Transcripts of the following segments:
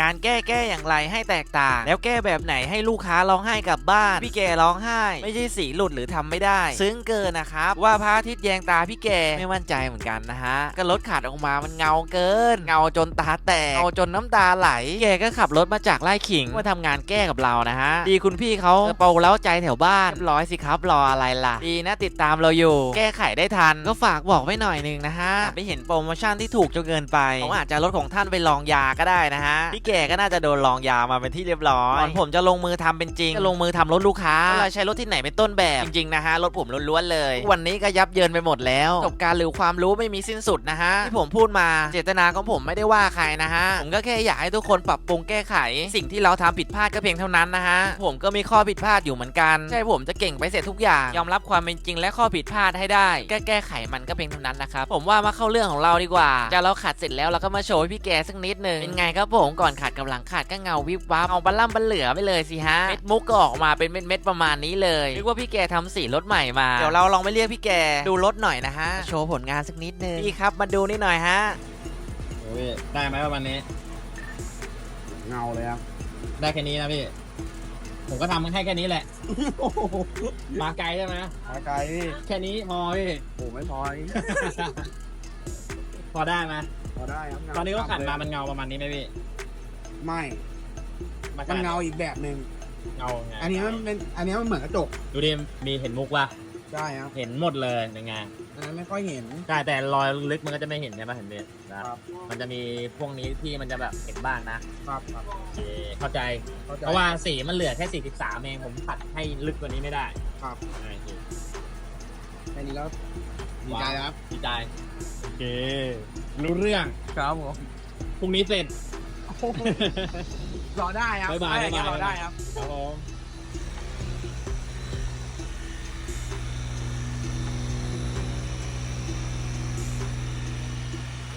งานแก้แก้อย่างไรให้แตกต่าง แล้วแก้แบบไหนให้ลูกค้าร้องไห้กลับบ้าน พี่แกร้องไห้ ไม่ใช่สีหลุดหรือทำไม่ได้ ซึ้งเกินนะครับ ว่าพระอาทิตย์แยงตาพี่แกไม่มั่นใจเหมือนกันนะฮะก็รถขาดออกมามันเงาเกิน เงาจนตาแตกเงาจนน้ำตาไหลแกก็ขับรถมาจากไร่ขิงมาทำงานแก้กับเรานะฮะดีคุณพี่เขาเป่าเล้าใจแถวบ้านร้อยสิครับรออะไรล่ะ ดีนะติดตามเราอยู่ แก้ไขได้ทันก็ฝากบอกไว้หน่อยหนึงนะฮะไม่เห็นโปรโมชั่นที่ถูกจนเกินไปผมอาจจะลดของท่านไปลองยาก็ได้นะฮะพี่แกก็น่าจะโดนลองยามาเป็นที่เรียบร้อยก่อนผมจะลงมือทำเป็นจริง จะลงมือทำรถลูกค้าเราใช้รถที่ไหนเป็นต้นแบบจริงๆนะฮะ รถผมล้วนๆเลย วันนี้ก็ยับเยินไปหมดแล้วประสบการณ์หรือความรู้ไม่มีสิ้นสุดนะฮะที่ผมพูดมาเจตนาของผมไม่ได้ว่าใครนะฮะผมก็แค่อยากให้ทุกคนปรับปรุงแก้ไข สิ่งที่เราทำผิดพลาดก็เพียงเท่านั้นนะฮะผมก็มีข้อผิดพลาดอยู่เหมือนกันใช่ผมจะเก่งไปเสร็จทุกอย่างยอมรับความเป็นจริงและข้อผิดพลาดให้ได้แก้แก้ไขมันก็เพียงเท่านั้นนะครับผมว่ามาเข้าเรื่องของเราดีกว่าจะเราขัดเสร็จแล้วเราก็มาโชว์ให้พี่แกสักนิดหนึ่งเป็นไงครับผมก่อนขัดกับหลังขัดก็เงาวิบวับเอาบัลล่ำบัลเหลือไปเลยสิฮะเม็ดมุกก็ออกมาเป็นเม็ดเม็ดๆประมาณนี้เลยนึกว่าพี่แกทำสีรถใหม่มาเดี๋ยวเราลองไปเรียกพี่แกดูรถหน่อยนะฮะโชว์ผลงานสักนิดนึงพี่ครับมาดูนี่หน่อยฮะโอ้ยได้ไหมประมาณนี้ เงาเลยครับได้แค่นี้นะพี่ผมก็ทำมันให้แค่นี้แหละ มาไกลใช่ไหมมาไกลพี่แค่นี้พอพี่โอ้ไม่พออีกพอได้ไหมพอได้ครับเงาตอนนี้ก็ขัดมาเลยมันเงาประมาณนี้ไหมพี่ ไม่ มันเงาอีกแบบหนึ่งเงาไงอันนี้มันเป็นอันนี้มันเหมือนกระจกดูดิมีเห็นมุกป่ะใช่ครับเห็นหมดเลยเป็นไงอันนั้นไม่ค่อยเห็นใช่แต่รอยลึกมันก็จะไม่เห็นใช่ไหมเห็นไหมนะครับมันจะมีพวกนี้ที่มันจะแบบเห็นบ้างนะครับครับโอเคเข้าใจเข้าใจ เพราะว่าสีมันเหลือแค่ 43เองผมขัดให้ลึกกว่านี้ไม่ได้ ครับโอเคแค่นี้แล้วดีใจครับดีใจโอเค รู้เรื่องครับผมพรุ่งนี้เสร็จ รอได้ครับบ๊ายบายได้ครับบ๊ายบาย รอได้ครับ ครับผม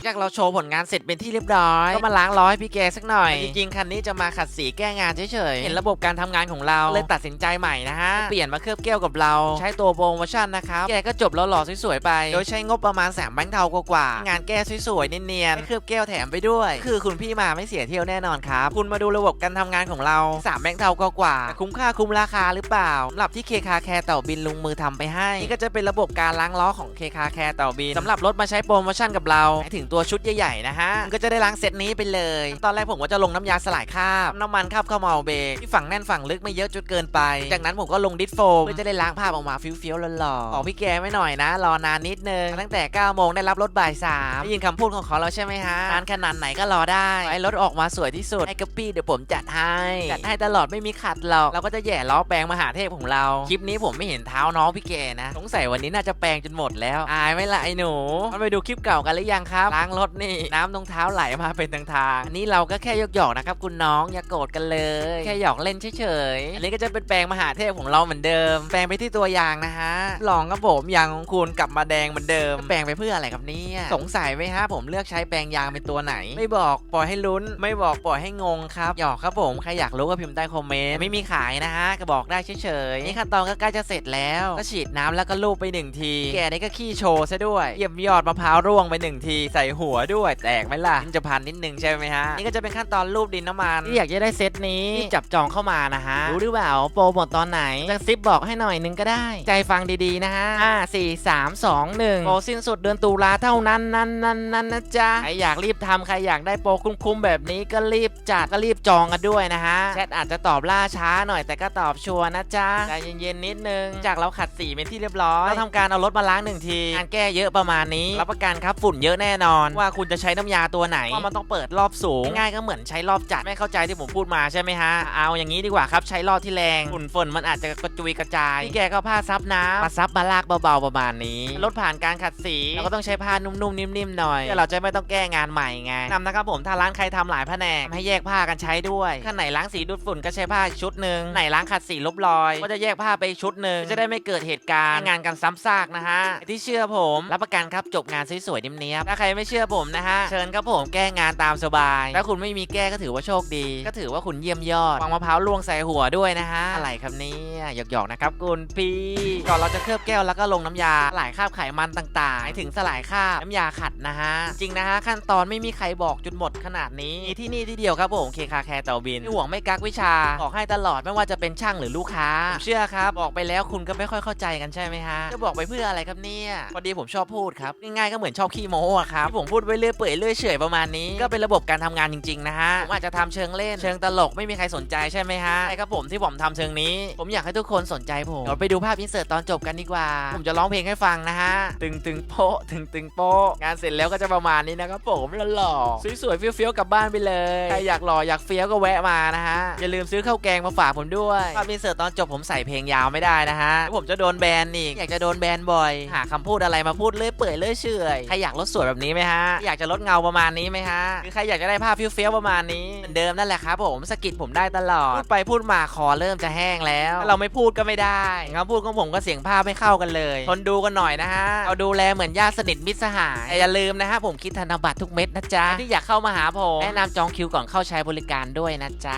จากเราโชว์ผลงานเสร็จเป็นที่เรียบร้อย ก็มาล้างล้อให้พี่แกสักหน่อย จริงๆ คันนี้จะมาขัดสีแก้งานเฉยๆ เห็นระบบการทำงานของเราเลยตัดสินใจใหม่นะฮะ เปลี่ยนมาเคลือบแก้วกับเรา ใช้ตัวโปรโมชั่นนะครับ แกก็จบแล้วหล่อสวยๆไป โดยใช้งบประมาณ3แบงค์เทากว่าๆงานแก้สวยๆ เนียนๆให้เคลือบแก้วแถมไปด้วย คือคุณพี่มาไม่เสียเที่ยวแน่นอนครับ คุณมาดูระบบการทำงานของเรา3แบงค์เทากว่าๆแต่คุ้มค่าคุ้มราคาหรือเปล่าสำหรับที่เคคาแคร์เต่าบินลุงมือทำไปให้ นี่ก็จะเป็นระบบการล้างล้อของเคคาแคร์เต่าบินสำหรับรถมาใช้โปรโมชั่นกับเราหมายถึงตัวชุดใหญ่ๆนะฮะมันก็จะได้ล้างเซตนี้ไปเลย ตอนแรกผมก็จะลงน้ำยาสลายคราบน้ำมันคราบข้ามาเอาเบรกที่ฝั่งแน่นฝั่งลึกไม่เยอะจนเกินไป จากนั้นผมก็ลงดิสโฟมเพื่อจะได้ล้างภาพออกมาฟิวๆหล่อๆบอกพี่แกไม่หน่อยนะ รอนานนิดนึงตั้งแต่9โมงได้รับรถบ่ายสามได้ยินคำพูดของเขาแล้วใช่ไหมฮะนานขนาดไหนก็รอได้ไอ้รถออกมาสวยที่สุดให้กระปี้เดี๋ยวผมจัดให้จัดให้ตลอดไม่มีขัดหรอกเราก็จะแย่ล้อแปลงมหาเทพของเราคลิปนี้ผมไม่เห็นเท้าน้องพี่แกนะสงสัยวันนี้น่าจะแปลงจนหมดแล้วอายไหมล่ะไอ้หนูมันไปดูคลิปเก่ากันหรือยังครับางรถนี่ น้ำตรงเท้าไหลมาเป็นทางทางอันนี้เราก็แค่ยกหยอกนะครับ คุณน้องอย่าโกรธกันเลย แค่หยอกเล่นเฉยๆอันนี้ก็จะเป็นแปลงมหาเทพของเราเหมือนเดิม แปลงไปที่ตัวยางนะฮะลองครับผมยางของคุณกลับมาแดงเหมือนเดิม แปลงไปเพื่ออะไรครับเนี่ยสงสัยไหมฮะผมเลือกใช้แปลงยางเป็นตัวไหน ไม่บอกปล่อยให้ลุ้น ไม่บอกปล่อยให้งงครับหยอกครับผมใครอยากรู้ก็พิมพ์ใต้คอมเมนต์ไม่มีขายนะฮะก็บอกได้เฉยๆนี่ขั้นตอนก็ใกล้จะเสร็จแล้วก็ฉีดน้ำแล้วก็ลูบไปหนึ่งที แกนี่ก็ขี้โชว์ซะด้วยเหยียบยอดมะพร้าวร่วงไปหนึ่งทีใส่หัวด้วยแตกไหมล่ะมันจะพันนิดนึงใช่ไหมฮะนี่ก็จะเป็นขั้นตอนรูปดินน้ำมันที่อยากจะได้เซตนี้รีบจับจองเข้ามานะฮะรู้หรือเปล่าโปรหมดตอนไหนจะซิปบอกให้หน่อยนึงก็ได้ ใจฟังดีๆนะฮะห้าสี่สามสองหนึ่งโปรสิ้นสุดเดือนตุลาเท่านั้นนั่นนั่นนั่นนะจ๊ะใครอยากรีบทำใครอยากได้โปรคุ้มๆแบบนี้ก็รีบจัดก็รีบจองกันด้วยนะฮะแชทอาจจะตอบล่าช้าหน่อยแต่ก็ตอบชัวร์นะจ๊ะใจเย็นๆนิดนึง จากเราขัดสีเป็นที่เรียบร้อยเราทำการเอารถมาล้างหนึ่งทีงานแก้เยอะประมาณนี้รับประกันครับฝุ่นเยอะแน่นอนว่าคุณจะใช้น้ำยาตัวไหนว่ามันต้องเปิดรอบสูง ง่ายๆก็เหมือนใช้รอบจัดไม่เข้าใจที่ผมพูดมาใช่ไหมฮะ เอาอย่างนี้ดีกว่าครับใช้รอบที่แรงฝุ่นฝนมันอาจจะกระจุยกระจายพี่แกก็ผ้าซับน้ำมาซับมาลากเบาๆประมาณนี้รถผ่านการขัดสีเราก็ต้องใช้ผ้านุ่มๆนิ่มๆหน่อยเพื่อเราจะไม่ต้องแก้งานใหม่ไงนำนะครับผมถ้าร้านใครทำหลายแผนกให้แยกผ้ากันใช้ด้วยข้างไหนล้างสีดูดฝุ่นก็ใช้ผ้าอีกชุดหนึ่งไหนล้างขัดสีลบรอย ก็จะแยกผ้าไปอีกชุดหนึ่งจะได้ไม่เกิดเหตุการณ์งานกันซ้ำซากนะฮะไอ้ที่เชื่อผมรับประกันครับจบงานสวยๆเนียบๆถ้าใครไม่เชื่อผมนะฮะ เชิญครับผมแก้งานตามสบาย ถ้าคุณไม่มีแก้ก็ถือว่าโชคดี ก็ถือว่าคุณเยี่ยมยอดวางมะพร้าวลวงใส่หัวด้วยนะฮะ อะไรครับเนี่ยหยอกๆนะครับคุณพี่ ก่อนเราจะเคลือบแก้วแล้วก็ลงน้ำยาสลายคราบไขมันต่างๆหมายถึงสลายคราบน้ำยาขัดนะฮะ จริงนะฮะขั้นตอนไม่มีใครบอกจุดหมดขนาดนี้มีที่นี่ที่เดียวครับผมเคคาแคร์เตาบินไม่ห่วงไม่กักวิชาบอกให้ตลอดไม่ว่าจะเป็นช่างหรือลูกค้าผมเชื่อครับบอกไปแล้วคุณก็ไม่ค่อยเข้าใจกันใช่ไหมฮะจะบอกไปเพื่ออะไรครับเนี่ยพอดีผมชอบพูดครับง่ายๆก็เหมือนชอบขี้โม้อะครับที่ผมพูดไปเรื่อยเปื่อยเรื่อยเฉยประมาณนี้ก็เป็นระบบการทำงานจริงๆนะฮะผมอาจจะทำเชิงเล่นเชิงตลกไม่มีใครสนใจใช่ไหมฮะใช่ครับผมที่ผมทำเชิงนี้ ผมอยากให้ทุกคนสนใจผมเดี๋ยวไปดูภาพอินเสิร์ตตอนจบกันดีกว่า ผมจะร้องเพลงให้ฟังนะฮะตึงตึงโป๊ะตึงตึงโป๊ะงานเสร็จแล้วก็จะประมาณนี้นะครับผมหล่อๆสวยๆเฟี้ยวๆกลับบ้านไปเลยใครอยากหล่ออยากเฟี้ยวก็แวะมานะฮะอย่าลืมซื้อข้าวแกงมาฝากผมด้วยภาพอินเสิร์ตตอนจบผมใส่เพลงยาวไม่ได้นะฮะผมจะโดนแบนอีกอยากจะโดนแบนบ่อย หาคำพูดอะไรมาพูดเลื่อยเปื่อยเลื่อยเฉยใครอยากลดสวยแบบนี้ไหมฮะ อยากจะลดเงาประมาณนี้ไหมฮะหรือใครอยากจะได้ภาพเฟี้ยวๆประมาณนี้เหมือนเดิมนั่นแหละครับผมสะกิดผมได้ตลอดพูดไปพูดมาคอเริ่มจะแห้งแล้วถ้าเราไม่พูดก็ไม่ได้คำพูดของผมก็เสียงภาพไม่เข้ากันเลยทนดูกันหน่อยนะฮะเอาดูแลเหมือนญาติสนิทมิตรสหายแต่อย่าลืมนะฮะผมคิดธนบัตรทุกเม็ดนะจ๊ะที่อยากเข้ามาหาผมแนะนำจองคิวก่อนเข้าใช้บริการด้วยนะจ๊ะ